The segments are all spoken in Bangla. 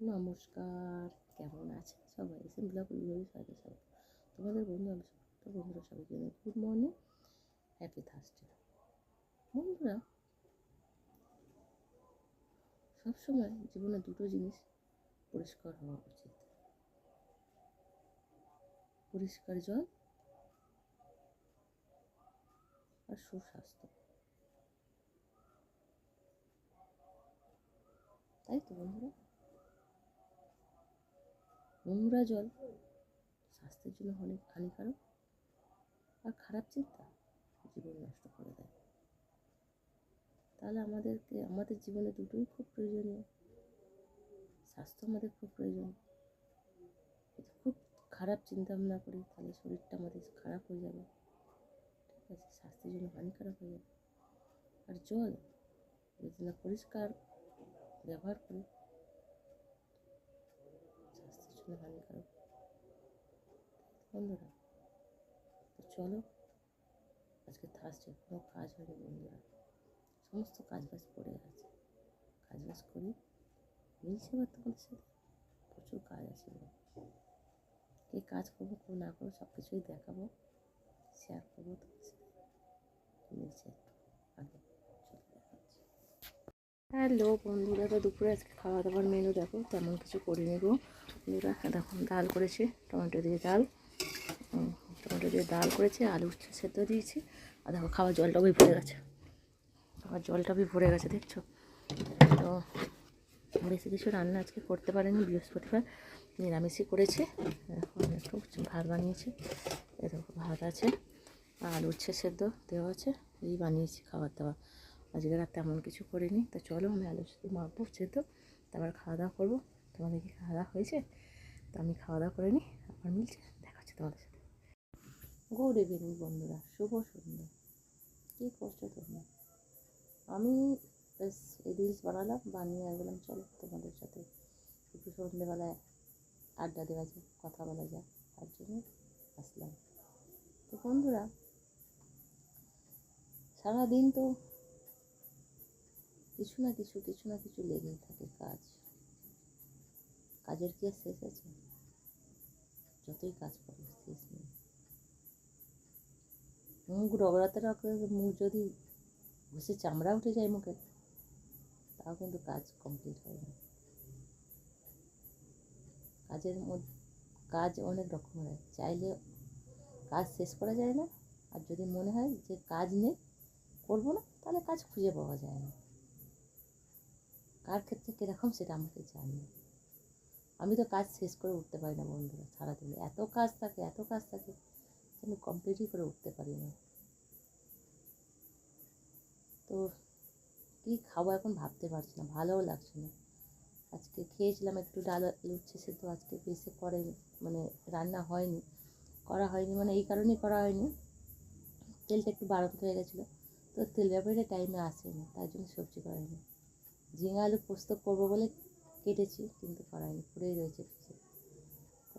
নমস্কার, কেমন আছে সবাই? সিম্পলা পরিবারের সাথে সবাই তোমাদের বন্ধু, আমি তো বন্ধুরা সবাইকে গুড মর্নিং, হ্যাপি থার্সডে বন্ধুরা, সবসময় জীবনে দুটো জিনিস পরিষ্কার হওয়া উচিত। পরিষ্কার জল আর সুস্বাস্থ্য। তাই তো বন্ধুরা? নোংরা জল। স্বাস্থ্যের জন্য অনেক হানিকারক আর খারাপ চিন্তা জীবন নষ্ট করে দেয়। তাহলে আমাদেরকে, আমাদের জীবনে দুটোই খুব প্রয়োজনীয়। স্বাস্থ্য আমাদের খুব প্রয়োজন। যদি খুব খারাপ চিন্তা ভাবনা করি, তাহলে শরীরটা আমাদের খারাপ হয়ে যাবে। ঠিক আছে, স্বাস্থ্যের জন্য হানিকারক হয়ে যাবে। আর জল যদি না পরিষ্কার ব্যবহার করি স্বাস্থ্যের জন্য হানিকারক বন্ধুরা, তো চলো, আজকে থার্সডে কোনো কাজ হয়নি বন্ধুরা। সমস্ত কাজ বাজ পড়ে আছে কাজ বাজ করি, মিলছে এবার তোমাদের সাথে? প্রচুর কাজ আছে। কে কাজ করব, কেউ না করব সব কিছুই দেখাবো শেয়ার করব তোমাদের সাথে। মিলছে একটু। আগে হ্যালো বন্ধুরা, তো দুপুরে আজকে খাওয়া দাওয়ার মেনু দেখো, তেমন কিছু করিনি গো। বন্ধুরা দেখো ডাল করেছি, টমেটো দিয়ে ডাল। টমেটো দিয়ে ডাল করেছি, আলু সেদ্ধ দিয়েছি, আর দেখো, খাওয়ার জলটাও ভরে গেছে। খাওয়ার জলটা ভরে গেছে, দেখছ? তো বেশি কিছু রান্না আজকে করতে পারিনি, বৃহস্পতিবার নিরামিষই করেছি। এখন একটু ভাত বানিয়েছি এরকম ভাত আছে আর উচ্ছে সেদ্ধ দেওয়া আছে, এই বানিয়েছি খাবার দাবার। আজকে আর তেমন কিছু করিনি, তো চলো আমি আলু সেদ্ধ মাখবো, সেদ্ধ, তারপর খাওয়া দাওয়া করব। তোমাদের কি খাওয়া দাওয়া হয়েছে? আমি খাওয়া দাওয়া করে নিই আবার মিলছে, দেখা হচ্ছে তোমাদের সাথে। গুড ইভিনিং বন্ধুরা, শুভ সন্ধ্যা। কী করছ তোমরা? আমি বেশ এই রিলস বানালাম, বানিয়ে বললাম, চলো তোমাদের সাথে একটু সন্ধ্যেবেলায় আড্ডা দেওয়া যায় কথা বলা যায় তার জন্য আসলাম। তো বন্ধুরা, সারাদিন তো কিছু না কিছু কিছু না কিছু লেগেই থাকে কাজ। কাজের কি আর শেষ আছে? যতই কাজ করো, শেষ নেই। মুখ রগড়াতে রগড়াতে মুখ যদি ঘুষে চামড়া উঠে যায় মুখে, তাও কিন্তু কাজ কমপ্লিট হয় না। কাজের মধ্যে, কাজ অনেক রকমের হয়। চাইলে কাজ শেষ করা যায় না। আর যদি মনে হয় যে কাজ নেই, করব না, তাহলে কাজ খুঁজে পাওয়া যায় না। কার ক্ষেত্রে কীরকম সেটা আমাকে জানি আমি তো কাজ শেষ করে উঠতে পারি না বন্ধুরা সারাদিনে। এত কাজ থাকে, এত কাজ থাকে আমি কমপ্লিটই করে উঠতে পারি না। তো কী খাব এখন ভাবতে পারছি না, ভালোও লাগছে না। আজকে খেয়েছিলাম একটু ডাল আলু উচ্ছে সেদ্ধ, আজকে বেশি করে মানে রান্না হয়নি, করা হয়নি মানে এই কারণেই করা হয়নি। তেলটা একটু বাড়ন্ত হয়ে গেছিল, তো তেল ব্যাপারে টাইমে আসেনি, তার জন্য সবজি করা হয়নি। ঝিঙে আলু পোস্ত করব বলে কেটেছি, কিন্তু করাইনি, পড়েই রয়েছে ফ্রিজে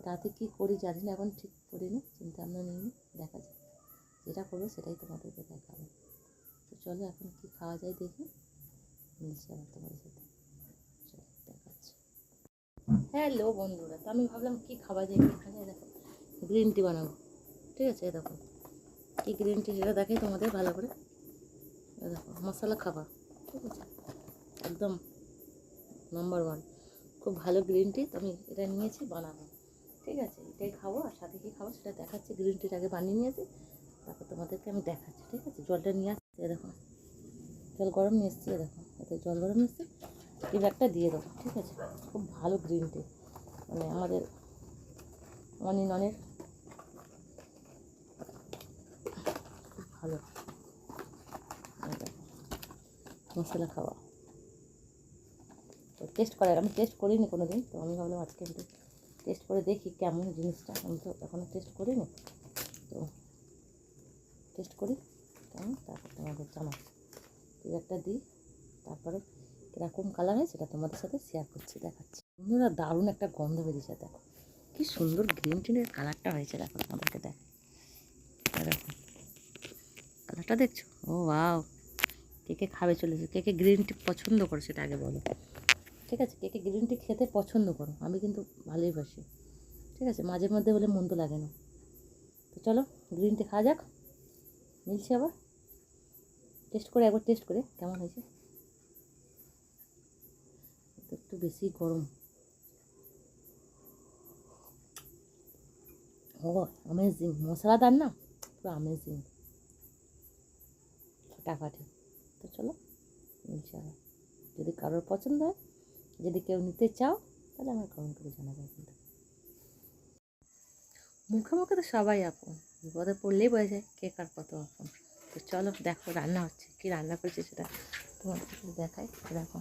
রাতে কী করি জানি না, এখন ঠিক করিনি চিন্তা ভাবনা নিইনি দেখা যাক। যেটা করব সেটাই তোমাদেরকে দেখাবো। তো চলো এখন কী খাওয়া যায় দেখি, মিলছে আবার তোমাদের সাথে। দেখাচ্ছি। হ্যালো বন্ধুরা, তো আমি ভাবলাম কী খাওয়া যায় যায় দেখো, গ্রিন টি বানাবো, ঠিক আছে দেখো। কী গ্রিন টি সেটা দেখাই তোমাদের ভালো করে। দেখো, মশলা খাবার, ঠিক আছে, একদম নাম্বার ওয়ান খুব ভালো গ্রিন টি আমি এটা নিয়েছি, বানাবো। ঠিক আছে, এটাই খাব আর সাথে কী খাব সেটা দেখাচ্ছি। গ্রিন টিটা আগে বানিয়ে নিয়েছি, তারপর তোমাদেরকে আমি দেখাচ্ছি, ঠিক আছে? জলটা নিয়ে আসছি দেখো। জল গরম নিয়ে এসছি দেখো। এতে জল গরম এসছি। টি ব্যাগটা দিয়ে দেবো, ঠিক আছে? খুব ভালো গ্রিন টি মানে আমাদের অনি ননের খুব ভালো। মশলা খাওয়া। টেস্ট করার, আমি টেস্ট করিনি কোনো দিন তো আমি ভাবলাম আজকে একটু টেস্ট করে দেখি কেমন জিনিসটা। আমি তো এখনও টেস্ট করিনি, তো টেস্ট করি, কেমন? তারপর তোমাদের জানাচ্ছি এই একটা দিই, তারপরে কীরকম কালার হয় সেটা তোমাদের সাথে শেয়ার করছি, দেখাচ্ছি। বন্ধুরা, দারুণ একটা গন্ধ বেরিয়েছে, দেখো। কি সুন্দর গ্রিন টিনের কালারটা হয়েছে, দেখো তোমাদেরকে দেখ। দেখো কালারটা দেখছ? ও ওয়াও কে কে খাবে চলেছে, কে কে গ্রিন টি পছন্দ করে সেটা আগে বলো। ঠিক আছে, কে কে গ্রিন টি খেতে পছন্দ করো, আমি কিন্তু ভালোই বাসি। ঠিক আছে, মাঝে মধ্যে হলে মন্দ লাগে না। তো চলো গ্রিন টি খাওয়া যাক, মিলছে আবার। টেস্ট করে, একবার টেস্ট করে, কেমন হয়েছে? একটু বেশি গরম। ও অ্যামেজিং মশলাদার না? পুরো অ্যামেজিং ফাটাফাটি তো চলো আবার। যদি কারোর পছন্দ হয় যদি কেউ নিতে চাও, তাহলে আমার কমেন্ট করে জানাবে কিন্তু। মুখে মুখে তো সবাই আপন, বিপদে পড়লেই বোঝা যায় কে কার কত আপন। তো চলো দেখো রান্না হচ্ছে, কী রান্না করেছি সেটা তোমার একটু দেখাই। দেখো,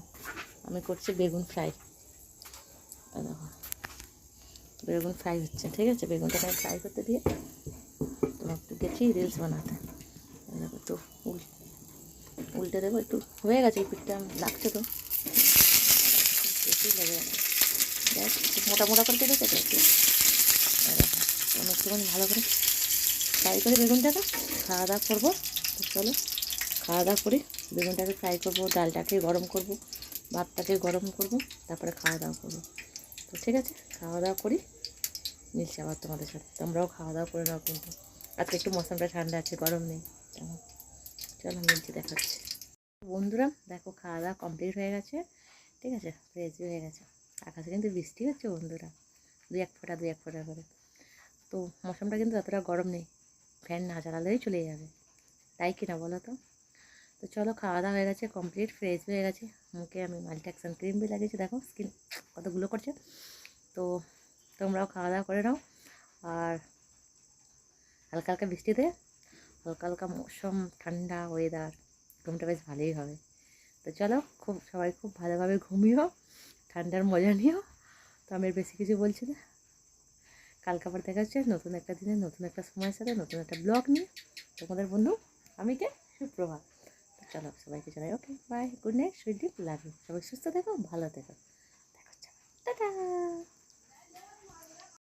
আমি করছি বেগুন ফ্রাই। দেখো, বেগুন ফ্রাই হচ্ছে, ঠিক আছে? বেগুনটা আমি ফ্রাই করতে দিয়ে তোমার একটু গেছি রিলস বানাতে। দেখো উল উল্টে দেবো একটু হয়ে গেছে পিঠটা, লাগছে তো। বেশি লেগে গেছে দেখ মোটা মোটা করে কেটেছে তো একটু। ভালো করে ফ্রাই করে বেগুনটাকে খাওয়া দাওয়া করব। চলো, খাওয়া দাওয়া করি বেগুনটাকে ফ্রাই করব, ডালটাকে গরম করব, ভাতটাকে গরম করব, তারপরে খাওয়া দাওয়া করব। তো ঠিক আছে, খাওয়া দাওয়া করি, মিলছে আবার তোমাদের সাথে। তোমরাও খাওয়া দাওয়া করে নাও কিন্তু। আজকে একটু মৌসুমটা ঠান্ডা আছে, গরম নেই। চলো মিলছে, দেখাচ্ছি। বন্ধুরা, দেখো, খাওয়া দাওয়া কমপ্লিট হয়ে গেছে। ঠিক আছে? রেজি হয়ে গেছে। আকাশে কিন্তু বৃষ্টি হচ্ছে বন্ধুরা। দু এক ফোঁটা দু এক ফোঁটা করে। তো মৌসুমটা কিন্তু অতটা গরম নেই। ফ্যান না চালালেই চলে যাবে। তাই কিনা বলো তো? তো চলো খাওয়া দাওয়া হয়ে গেছে কমপ্লিট ফ্রেশ হয়ে গেছে। মুখে আমি মাল্টিঅ্যাকশন ক্রিম বি লাগিয়েছি। দেখো স্কিন কতগুলো করছে। তো তোমরাও খাওয়া দাওয়া করে নাও। আর হালকা হালকা বৃষ্টিতে হালকা হালকা মৌসুম, ঠান্ডা ওয়েদার ঘুমটা বেশ ভালোই হবে। তো চলো, খুব, সবাই খুব ভালোভাবে ঘুমিও, ঠান্ডার মজা নিও। তো আমি বেশি কিছু বলছি না। কালকে আবার দেখা হচ্ছে নতুন একটা দিনে, নতুন একটা সময়ের সাথে, নতুন একটা ব্লগ নিয়ে। তোমাদের বন্ধু, আমি কে? সুপ্রভাত তো চলো, সবাইকে জানাই okay bye good night sweet love you সবাই সুস্থ থেকো, ভালো থেকো। দেখা হচ্ছে